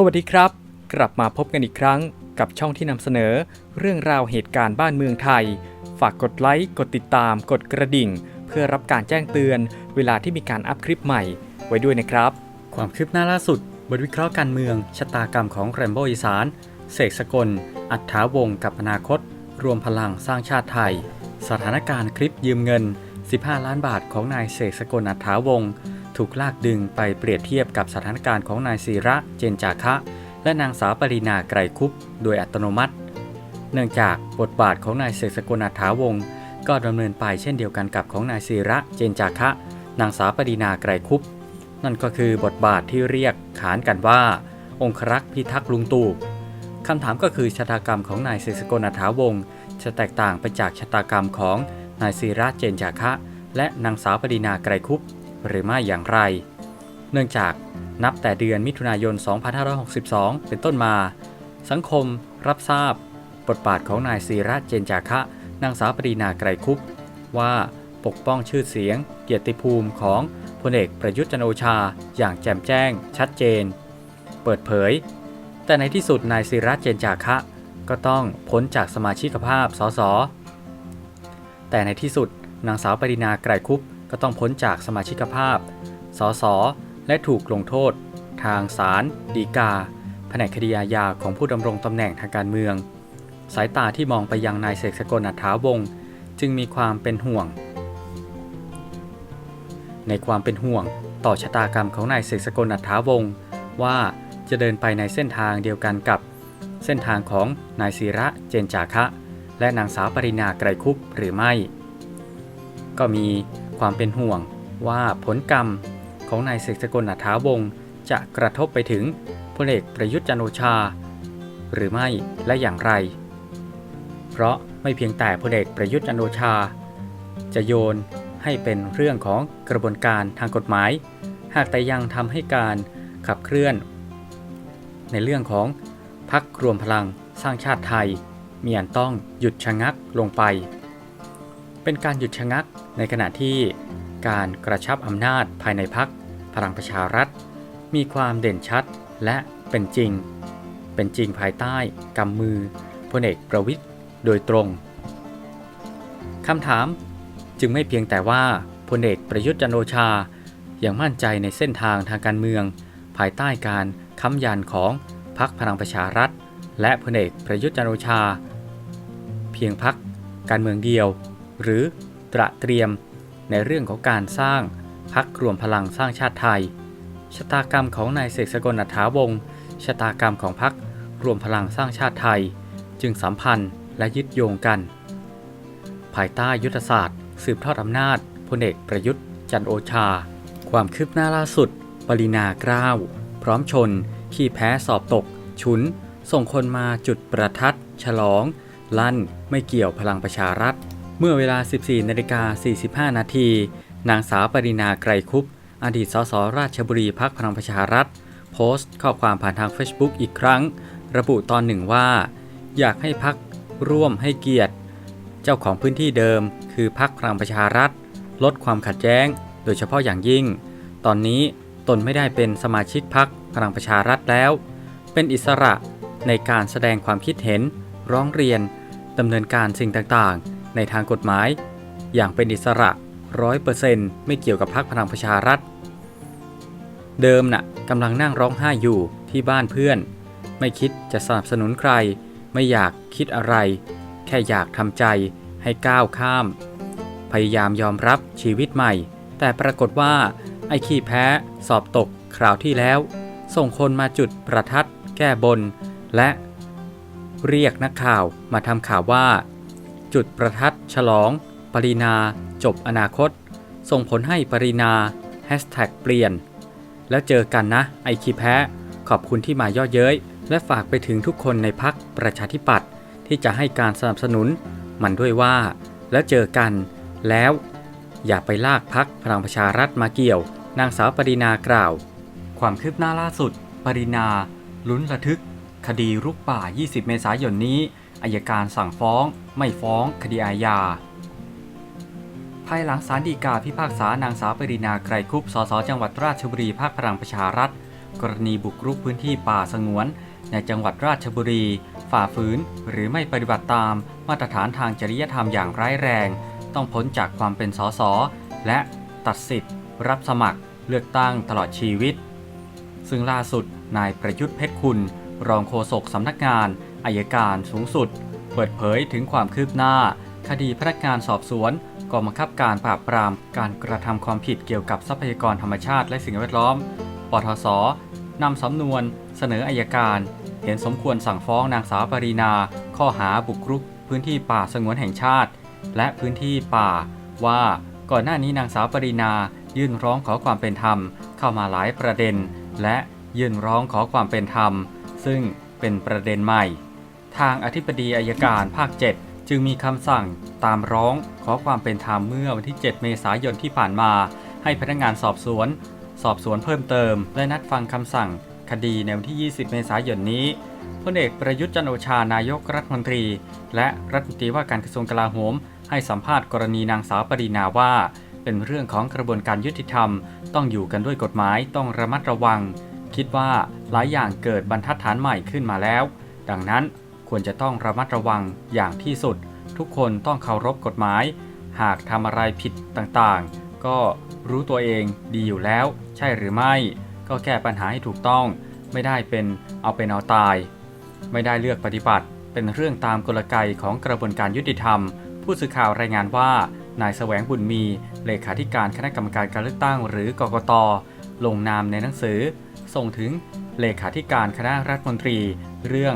สวัสดีครับ กลับมาพบกันอีกครั้งกับช่องที่นำเสนอ เรื่องราวเหตุการณ์บ้านเมืองไทย ฝากกดไลค์กดติดตาม กดกระดิ่ง เพื่อรับการแจ้งเตือน เวลาที่มีการอัพคลิปใหม่ ไว้ด้วยนะครับ ความคืบหน้าล่าสุด บทวิเคราะห์การเมือง ชะตากรรมของแรมโบอีสานเสกสกล อัฏฐาวงกับอนาคต รวมพลังสร้างชาติไทย สถานการณ์คลิปยืมเงิน 15 ล้านบาทของนายเสกสกลอัฏฐาวงศ์ ถูกลากดึงไปเปรียบเทียบกับสถานการณ์ของนายศิระเจนจาคะ และนางสาวปรินาไกรคุปโดยอัตโนมัติ เนื่องจากบทบาทของนายเสกสกลอัฐาวงศ์ก็ดำเนินไปเช่นเดียวกันกับของนายศิระเจนจาคะ นางสาวปรินาไกรคุปนั่นก็คือบทบาทที่เรียกขานกันว่า องครักษ์พิทักษ์ลุงตู่คำถามก็คือชะตากรรมของนายเสกสกลอัฐาวงศ์จะแตกต่างไปจากชะตากรรมของนายศิระเจนจาคะ และนางสาวปรินาไกรคุป หรือไม่อย่างไร เนื่องจากนับแต่เดือนมิถุนายน 2562 เป็นต้นมา สังคมรับทราบบทบาทของนายศิระเจนจาคะนางสาวปรีนาไกรคุปว่าปกป้องชื่อเสียง เกียรติภูมิของพลเอกประยุทธ์จันโอชา อย่างแจ่มแจ้ง ชัดเจน เปิดเผย แต่ในที่สุดนายศิระเจนจาคะ ก็ต้องพ้นจากสมาชิกภาพสสแต่ในที่สุดนางสาวปรินาไกรคุป ก็ต้องพ้นจากสมาชิกภาพ สส และถูกลงโทษ ทางศาลฎีกา แผนกคดีอาญาของผู้ดำรงตำแหน่งทางการเมือง สายตาที่มองไปยังนายเสกสกลอัฏฐาวงศ์จึงมีความเป็นห่วง ในความเป็นห่วงต่อชะตากรรมของนายเสกสกลอัฏฐาวงศ์ว่าจะเดินไปในเส้นทางเดียวกันกับ เส้นทางของนายศิระเจนจาคะ และนางสาวปรินาไกรคุปหรือไม่ ก็มี ความเป็นห่วงว่าผลกรรมของนายเสกสกลอัฐาวงศ์จะกระทบไปถึงพลเอกประยุทธ์จันโอชา หรือไม่และอย่างไร เพราะไม่เพียงแต่พลเอกประยุทธ์จันโอชา จะโยนให้เป็นเรื่องของกระบวนการทางกฎหมาย หากแต่ยังทำให้การขับเคลื่อน ในเรื่องของพักรวมพลังสร้างชาติไทย มีอันต้องหยุดชะงักลงไป เป็นการหยุดชะงักในขณะที่การกระชับอำนาจภายในพักพลังประชารัฐ มีความเด่นชัดและเป็นจริง เป็นจริงภายใต้กำมือพลเอกประวิทย์โดยตรงคำถามจึงไม่เพียงแต่ว่าพลเอกประยุทธ์จันโอชา อยังมั่นใจในเส้นทางทางการเมือง ภายใต้การค้ำยันของพรรคพลังประชารัฐ และพลเอกประยุทธ์จันโอชา เพียงพักการเมืองเดียว หรือตระเตรียมในเรื่องของการสร้างพักรวมพลังสร้างชาติไทย ชะตากรรมของนายเสกสกลอัฐาวงศ์ชะตากรรมของพักรวมพลังสร้างชาติไทย จึงสัมพันธ์และยึดโยงกัน ภายใต้ยุทธศาสตร์ สืบทอดอำนาจพลเอกประยุทธ์ จันโอชา ความคืบหน้าล่าสุด ปรินาเกล้าว พร้อมชน ขี้แพ้สอบตกฉุน ส่งคนมาจุดประทัด ฉลอง ลั่น ไม่เกี่ยวพลังประชารัฐ เมื่อเวลา 14นาฬิกา45 นาที นางสาวปรินาไกรคุปอดีตสสราชบุรีพักพลังประชารัฐ โพสต์ข้อความผ่านทาง Facebook อีกครั้ง ระบุตอนหนึ่งว่า อยากให้พักร่วมให้เกียรติ เจ้าของพื้นที่เดิม คือพักพลังประชารัฐ ลดความขัดแย้ง โดยเฉพาะอย่างยิ่ง ตอนนี้ตนไม่ได้เป็นสมาชิกพักพลังประชารัฐแล้ว เป็นอิสระในการแสดงความคิดเห็น ร้องเรียนดำเนินการสิ่งต่างๆ ในทางกฎหมาย อย่างเป็นอิสระร้อยเปอร์เซ็นต์ไม่เกี่ยวกับพักพลังประชารัฐ เดิมน่ะกำลังนั่งร้องไห้อยู่ที่บ้านเพื่อน ไม่คิดจะสนับสนุนใคร ไม่อยากคิดอะไร แค่อยากทำใจให้ก้าวข้าม พยายามยอมรับชีวิตใหม่ แต่ปรากฏว่า ไอ้ขี้แพ้ สอบตกคราวที่แล้ว ส่งคนมาจุดประทัด แก้บน และ เรียกนักข่าวมาทำข่าวว่า จุดประทัดฉลอง ปรินา จบอนาคต ส่งผลให้ปรินาแฮชแท็กเปลี่ยน แล้วเจอกันนะ ไอคีแพ้ ขอบคุณที่มาย่อเย้ย และฝากไปถึงทุกคนในพักประชาธิปัตย์ที่จะให้การสนับสนุน มันด้วยว่า แล้วเจอกันแล้ว อย่าไปลากพักพลังประชารัฐมาเกี่ยว นางสาวปรินากล่าว ความคืบหน้าล่าสุด ปรินาลุ้นระทึก คดีรุกป่า 20 เมษายนนี้ อายการสั่งฟ้อง ไม่ฟ้อง คดีอาญา ภายหลังศาลฎีกาพิพากษานางสาวปรินาไกรคุปสสจังหวัดราชบุรีภาคพลังประชารัฐ กรณีบุกรุกพื้นที่ป่าสงวน ในจังหวัดราชบุรี ฝ่าฝืน หรือไม่ปฏิบัติตาม มาตรฐานทางจริยธรรมอย่างร้ายแรง ต้องพ้นจากความเป็นสสและตัดสิทธิ์ รับสมัคร เลือกตั้งตลอดชีวิต ซึ่งล่าสุดนายประยุทธ์เพชรคุณ รองโฆษกสำนักงาน อายการสูงสุด เปิดเผยถึงความคืบหน้า คดีพนักงานสอบสวนกองบังคับการปราบปราม การกระทำความผิดเกี่ยวกับทรัพยากรธรรมชาติและสิ่งแวดล้อม ปทศนำสำนวน เสนออายการ เห็นสมควรสั่งฟ้องนางสาวปรีนา ข้อหาบุกรุก พื้นที่ป่าสงวนแห่งชาติ และพื้นที่ป่า ว่าก่อนหน้านี้นางสาวปรีนา ยื่นร้องขอความเป็นธรรม เข้ามาหลายประเด็น และยื่นร้องขอความเป็นธรรม ซึ่งเป็นประเด็นใหม่ ทางอธิบดีอายการภาค 7 จึงมีคำสั่งตามร้องขอความเป็นธรรมเมื่อวันที่ 7 เมษายนที่ผ่านมา ให้พนักงานสอบสวน สอบสวนเพิ่มเติม และนัดฟังคำสั่ง คดีในวันที่ 20 เมษายนนี้พลเอกประยุทธ์จันโอชานายกรัฐมนตรี และรัฐมนตรีว่าการกระทรวงกลาโหม ให้สัมภาษณ์กรณีนางสาวปรีนาว่า เป็นเรื่องของกระบวนการยุติธรรม ต้องอยู่กันด้วยกฎหมายต้องระมัดระวัง คิดว่าหลายอย่างเกิดบรรทัดฐานใหม่ขึ้นมาแล้ว ดังนั้น ควรจะต้องระมัดระวังอย่างที่สุด ทุกคนต้องเคารพกฎหมาย หากทำอะไรผิดต่างๆ ก็รู้ตัวเองดีอยู่แล้ว ใช่หรือไม่ ก็แก้ปัญหาให้ถูกต้อง ไม่ได้เป็นเอาเป็นเอาตาย ไม่ได้เลือกปฏิบัติ เป็นเรื่องตามกลไกของกระบวนการยุติธรรม ผู้สื่อข่าวรายงานว่านายแสวงบุญมี เลขาธิการคณะกรรมการการเลือกตั้งหรือกกต ลงนามในหนังสือ ส่งถึงเลขาธิการคณะรัฐมนตรี เรื่อง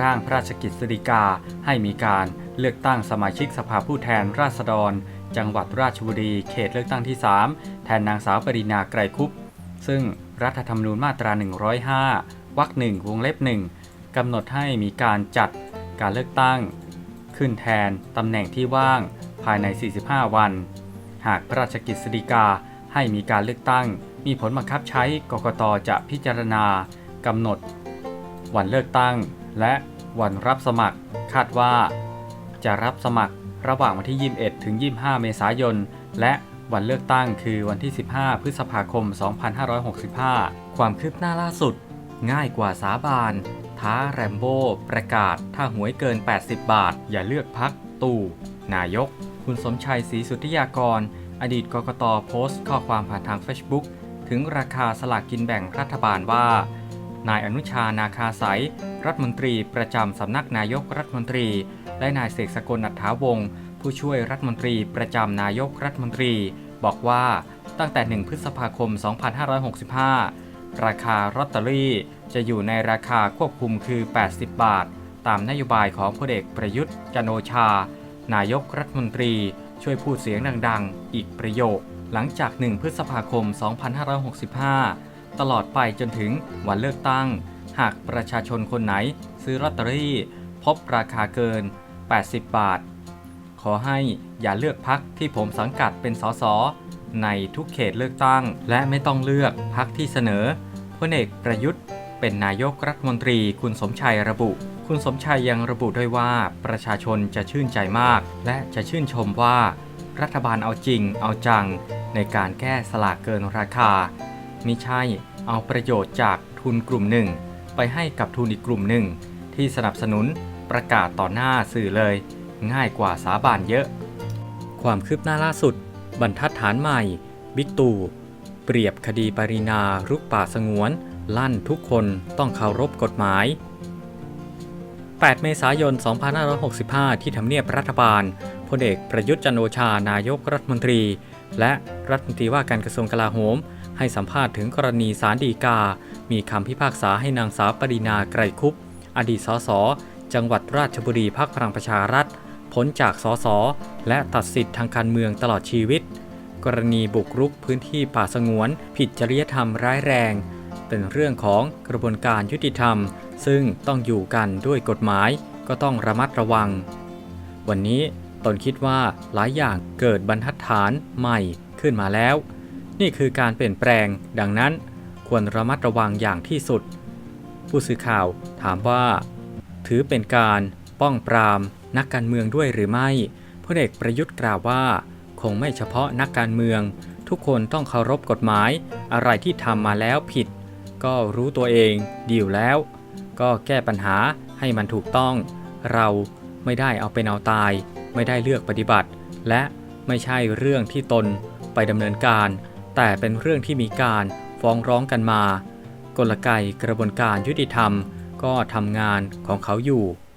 ร่างพระราชกิจสิกาให้มีการเลือกตั้งสมาชิกสภาผู้แทนราษฎร จังหวัดราชบุรีเขตเลือกตั้งที่ 3 แทนนางสาวปรินาไกรคุปซึ่งรัฐธรรมนูญมาตรา 105วรรคหนึ่งวงเล็บหนึ่งกำหนดให้มีการจัดการเลือกตั้ง ขึ้นแทนตำแหน่งที่ว่างภายใน 45 วัน หากพระราชกิจสิกาให้มีการเลือกตั้ง มีผลบังคับใช้กกตจะพิจารณากำหนด วันเลือกตั้ง และวันรับสมัครคาดว่า จะรับสมัครระหว่างวันที่ 21 ถึง 25 เมษายน และวันเลือกตั้งคือวันที่ 15 พฤษภาคม 2565 ความคืบหน้าล่าสุด ง่ายกว่าสาบาน ท้าแรมโบ้ประกาศ ถ้าหวยเกิน 80 บาท อย่าเลือกพักตู่ นายก คุณสมชัยศรีสุทธิยากร อดีตกกตโพสต์ ข้อความผ่านทาง Facebook ถึงราคาสลากกินแบ่งรัฐบาลว่า นายอนุชานาคาสายรัฐมนตรีประจำสำนักนายกรัฐมนตรี และนายเสกสกลอัฏฐาวงศ์ผู้ช่วยรัฐมนตรีประจำนายกรัฐมนตรี บอกว่าตั้งแต่ 1 พฤษภาคม 2565 ราคาลอตเตอรี่จะอยู่ในราคาควบคุมคือ 80 บาท ตามนโยบายของพลเอกประยุทธ์จันโอชา นายกรัฐมนตรีช่วยพูดเสียงดังๆ อีกประโยค หลังจาก 1 พฤษภาคม 2565 ตลอดไปจนถึงวันเลือกตั้ง หากประชาชนคนไหนซื้อลอตเตอรี่ พบราคาเกิน 80 บาท ขอให้อย่าเลือกพักที่ผมสังกัดเป็นสสในทุกเขตเลือกตั้ง และไม่ต้องเลือกพักที่เสนอพลเอกประยุทธ์เป็นนายกรัฐมนตรีคุณสมชัยระบุ คุณสมชัยยังระบุด้วยว่าประชาชนจะชื่นใจมาก และจะชื่นชมว่า รัฐบาลเอาจริงเอาจังในการแก้สลากเกินราคามิใช่ เอาประโยชน์จากทุนกลุ่มหนึ่ง ไปให้กับทุนอีกกลุ่มหนึ่ง ที่สนับสนุนประกาศต่อหน้าสื่อเลย ง่ายกว่าสาบานเยอะ ความคืบหน้าล่าสุด บรรทัดฐานใหม่ บิ๊กตู่เปรียบคดีปรินารุกป่าสงวน ลั่นทุกคนต้องเคารพกฎหมาย 8 เมษายน 2565 ที่ทำเนียบรัฐบาลพลเอกประยุทธ์จันโอชานายกรัฐมนตรี และรัฐมนตรีว่าการกระทรวงกลาโหม ให้สัมภาษณ์ถึงกรณีสารดีกา มีคำพิพากษาให้นางสาวปรินาไกรคุป อดีตสส จังหวัดราชบุรีพักพลังประชารัฐพ้นจากสส และตัดสิทธิ์ทางการเมืองตลอดชีวิต กรณีบุกรุกพื้นที่ป่าสงวน ผิดจริยธรรมร้ายแรง เป็นเรื่องของกระบวนการยุติธรรม ซึ่งต้องอยู่กันด้วยกฎหมาย ก็ต้องระมัดระวัง วันนี้ตนคิดว่าหลายอย่างเกิดบรรทัดฐานใหม่ขึ้นมาแล้ว นี่คือการเปลี่ยนแปลง ดังนั้นควรระมัดระวังอย่างที่สุด ผู้สื่อข่าวถามว่า ถือเป็นการป้องปราม นักการเมืองด้วยหรือไม่พลเอกประยุทธ์กล่าวว่า คงไม่เฉพาะนักการเมือง ทุกคนต้องเคารพกฎหมาย อะไรที่ทำมาแล้วผิด ก็รู้ตัวเองดีอยู่แล้ว ก็แก้ปัญหาให้มันถูกต้อง เราไม่ได้เอาเป็นเอาตาย ไม่ได้เลือกปฏิบัติ และไม่ใช่เรื่องที่ตนไปดำเนินการ แต่เป็นเรื่องที่มีการฟ้องร้องกันมา กลไกกระบวนการยุติธรรมก็ทำงานของเขาอยู่